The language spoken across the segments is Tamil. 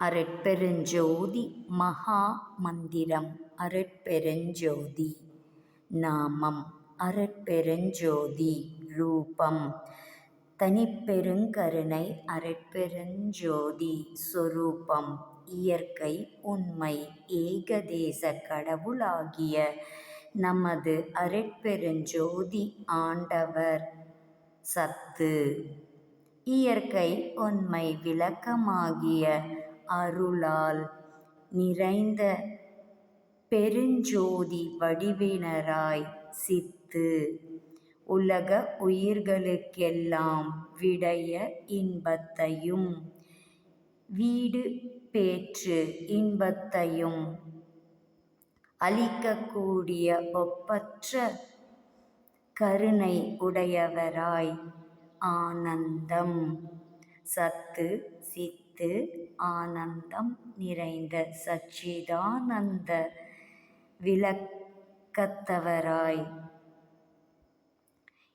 அரட்பெருஞ்சோதி மகா மந்திரம் அரட்பெருஞ்சோதி நாமம். அரட்பெருஞ்சோதி ரூபம். தனிப்பெருங்கருணை அரட்பெருஞ்சோதி சொரூபம். இயற்கை உண்மை ஏகதேச கடவுளாகிய நமது அரட்பெருஞ்சோதி ஆண்டவர் சத்து. இயற்கை உண்மை விளக்கமாகிய அருளால் நிறைந்த பெருஞ்சோதி வடிவினராய் சித்து. உலக உயிர்களுக்கெல்லாம் விடைய இன்பத்தையும் வீடு பேற்று இன்பத்தையும் அளிக்கக்கூடிய ஒப்பற்ற கருணை உடையவராய் ஆனந்தம். சத்து சித்து ஆனந்தம் நிறைந்த சச்சிதானந்த விளக்கத்தவராய்.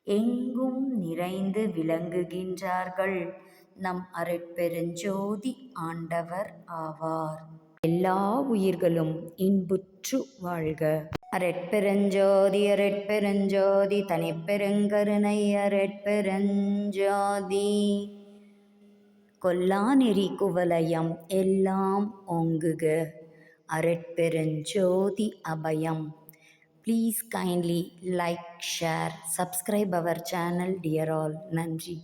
எங்கும் நிறைந்து விளங்குகின்றார்கள் நம் அரைப்பெருஞ்சோதி ஆண்டவர் ஆவார். எல்லா உயிர்களும் இன்புற்று வாழ்க. அரட்பெருஞ்சோதி அரட்பெருஞ்சோதி தனிப்பெருங்கருணை அரட்பெருஞ்சோதி. கொல்லாநெறி குவலயம் எல்லாம் ஓங்குக. அரட்பெருஞ்சோதி அபயம். Please kindly like share subscribe our channel dear all நன்றி.